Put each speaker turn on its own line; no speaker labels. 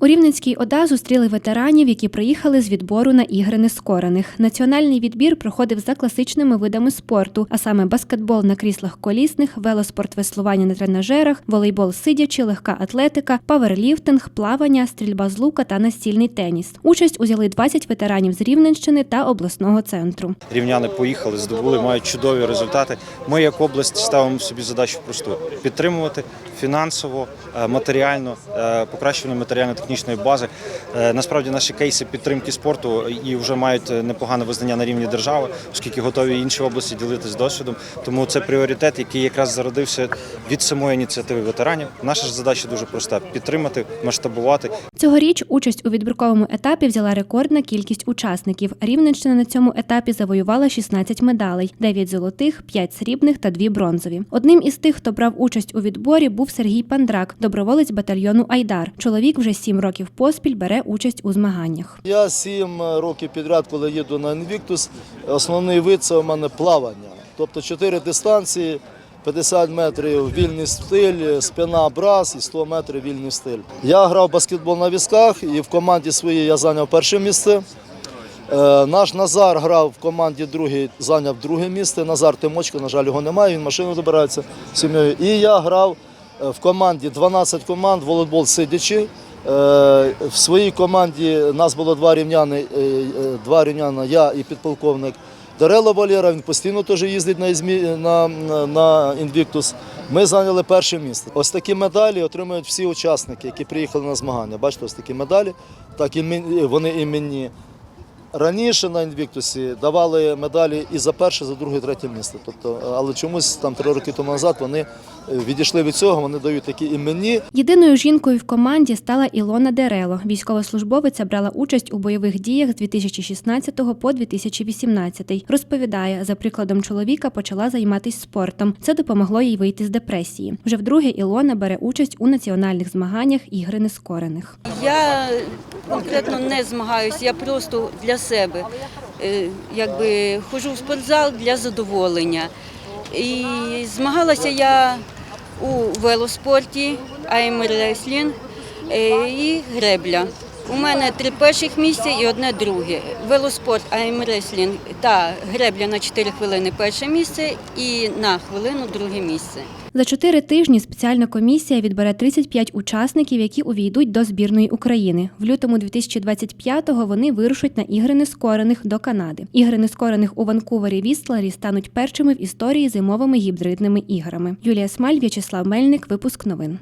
У Рівненській ОДА зустріли ветеранів, які приїхали з відбору на ігри нескорених. Національний відбір проходив за класичними видами спорту, а саме баскетбол на кріслах колісних, велоспорт веслування на тренажерах, волейбол сидячи, легка атлетика, паверліфтинг, плавання, стрільба з лука та настільний теніс. Участь узяли 20 ветеранів з Рівненщини та обласного центру.
Рівняни поїхали, здобули, мають чудові результати. Ми, як область, ставимо собі задачу просту: підтримувати фінансово, е, матеріально, е, покращення матеріально-технічної бази. Е, Насправді наші кейси підтримки спорту і вже мають непогане визнання на рівні держави, оскільки готові інші області ділитися досвідом. Тому це пріоритет, який якраз зародився від самої ініціативи ветеранів. Наша ж задача дуже проста: підтримати, масштабувати
Цьогоріч участь у відбірковому етапі взяла рекордна кількість учасників. Рівненщина на цьому етапі завоювала 16 медалей: 9 золотих, 5 срібних та 2 бронзові. Одним із тих, хто брав участь у відборі, був Сергій Пандрак, доброволець батальйону Айдар. Чоловік вже 7 років поспіль бере участь у змаганнях.
Я сім років підряд, коли їду на Invictus, основний вид це у мене плавання. Тобто чотири дистанції, 50 метрів вільний стиль, спина брас і 100 метрів вільний стиль. Я грав баскетбол на візках і в команді своїй я зайняв перше місце. Е, Наш Назар грав в команді другий, зайняв друге місце. Назар Тимочко, на жаль, його немає, він машину добирається з сім'єю. І я грав е, в команді 12 команд, волейбол сидячи. Е, В своїй команді нас було два рівняни, е, е, два рівняна, я і підполковник Дарело Валєра. він постійно теж їздить на, на, на, інвіктус. Ми зайняли перше місце. Ось такі медалі отримують всі учасники, які приїхали на змагання. Бачите, ось такі медалі, так і вони іменні. Раніше на інвіктусі давали медалі і за перше, за друге, третє місце. Тобто, але чомусь там три роки тому назад вони е, відійшли від цього, вони дають такі іменні.
Єдиною жінкою в команді стала Ілона Дерело. Військовослужбовиця брала участь у бойових діях з 2016 по 2018. Розповідає, за прикладом чоловіка почала займатися спортом. Це допомогло їй вийти з депресії. Вже вдруге Ілона бере участь у національних змаганнях ігри нескорених.
Я конкретно не змагаюся, я просто для себе е, якби ходжу в спортзал для задоволення. І змагалася я у велоспорті, аймреслінг і гребля. У мене три перших місця і одне друге. Велоспорт, аймреслінг та гребля на 4 хвилини перше місце і на хвилину друге місце.
За чотири тижні спеціальна комісія відбере 35 учасників, які увійдуть до збірної України. В лютому 2025-го вони вирушать на ігри нескорених до Канади. Ігри нескорених у Ванкувері Вістларі стануть першими в історії зимовими гібридними іграми. Юлія Смаль, В'ячеслав Мельник. Випуск новин.